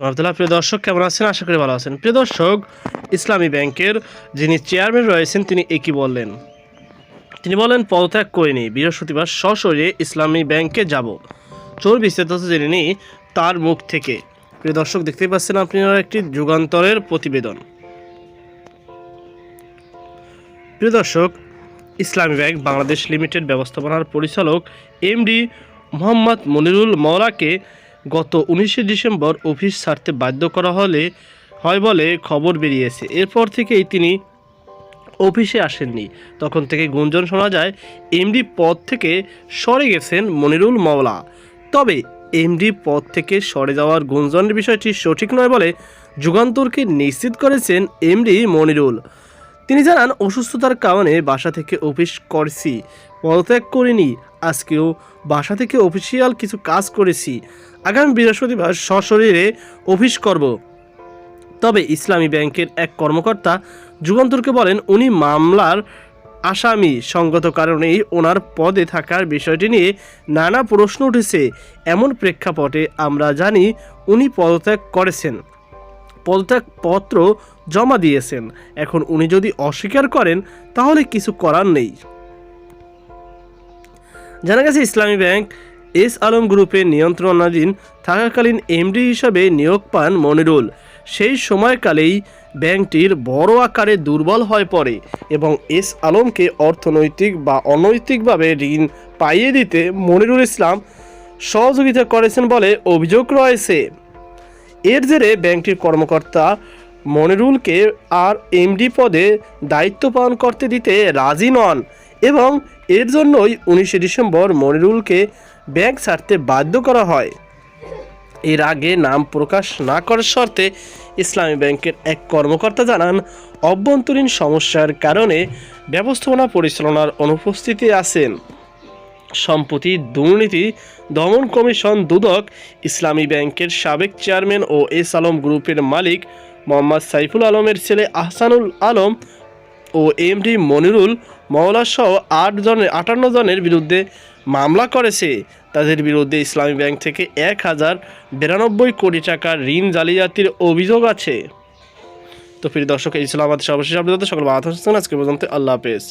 আবদুল্লাহ, প্রিয় দর্শক, কেমন আছেন? আশা করি ভালো আছেন। প্রিয় দর্শক, ইসলামী ব্যাংকের যিনি চেয়ারম্যান রয়েছেন, তিনি একই বললেন? তিনি বলেন, পদত্যাগ করিনি বৃহস্পতিবার সশরীরে ইসলামী ব্যাংকে যাব। চোর বিস্তারিত জেনে নিই তার মুখ থেকে। প্রিয় দর্শক, দেখতেই পাচ্ছেন আপনারা একটি যুগান্তরের প্রতিবেদন। প্রিয় দর্শক, ইসলামী ব্যাংক বাংলাদেশ লিমিটেড ব্যবস্থাপনার পরিচালক এমডি মোহাম্মদ মনিরুল মওলাকে গত উনিশে ডিসেম্বর অফিস ছাড়তে বাধ্য করা হলে, হয় বলে খবর বেরিয়েছে। এরপর থেকেই তিনি অফিসে আসেননি। তখন থেকে গুঞ্জন শোনা যায়, এমডি পদ থেকে সরে গেছেন মনিরুল মাওলা। তবে এমডি পদ থেকে সরে যাওয়ার গুঞ্জনের বিষয়টি সঠিক নয় বলে যুগান্তরকে নিশ্চিত করেছেন এমডি মনিরুল। তিনি জানান, অসুস্থতার কারণে বাসা থেকে অফিস করছি, পদত্যাগ করিনি, আজকেও বাসা থেকে অফিসিয়াল কিছু কাজ করেছি। আগামী বৃহস্পতিবার সশরীরে অফিস করব। তবে ইসলামী ব্যাংকের এক কর্মকর্তা যুগান্তরকে বলেন, উনি মামলার আসামি। সঙ্গত কারণেই ওনার পদে থাকার বিষয়টি নিয়ে নানা প্রশ্ন উঠেছে। এমন প্রেক্ষাপটে আমরা জানি উনি পদত্যাগ করেছেন। পদত্যাগ পত্র জমা দিয়েছেন। এখন উনি যদি অস্বীকার করেন, তাহলে কিছু করার নেই। জানা গেছে, ইসলামী ব্যাংক এস আলম গ্রুপের নিয়ন্ত্রণাধীন থাকাকালীন এমডি হিসাবে নিয়োগ পান মনিরুল। সেই সময়কালেই ব্যাংকটির বড় আকারে দুর্বল হয়ে পড়ে এবং এস আলমকে অর্থনৈতিক বা অনৈতিকভাবে ঋণ পাইয়ে দিতে মনিরুল ইসলাম সহযোগিতা করেছেন বলে অভিযোগ রয়েছে। এর জেরে ব্যাংকটির কর্মকর্তা মনিরুলকে আর এমডি পদে দায়িত্ব পালন করতে দিতে রাজি নন এবং এর জন্যই উনিশে ডিসেম্বর মনিরুলকে ব্যাংক ছাড়তে বাধ্য করা হয়। এর আগে নাম প্রকাশ না করার শর্তে ইসলামী ব্যাংকের এক কর্মকর্তা জানান, অভ্যন্তরীণ সমস্যার কারণে ব্যবস্থাপনা পরিচালনার অনুপস্থিতি আছেন। সম্প্রতি দুর্নীতি দমন কমিশন দুদক ইসলামী ব্যাংকের সাবেক চেয়ারম্যান ও এস আলম গ্রুপের মালিক মোহাম্মদ সাইফুল আলমের ছেলে আহসানুল আলম ও এমডি মনিরুল মওলা সহ আট জনের, আটান্ন জনের বিরুদ্ধে মামলা করেছে। তাদের বিরুদ্ধে ইসলামী ব্যাংক থেকে এক হাজার বিরানব্বই কোটি টাকার ঋণ জালিয়াতির অভিযোগ আছে। তো প্রিয় দর্শক আমাদের সর্বশেষ আপডেট। সকল আজকে পর্যন্ত আল্লাহ হাফেজ।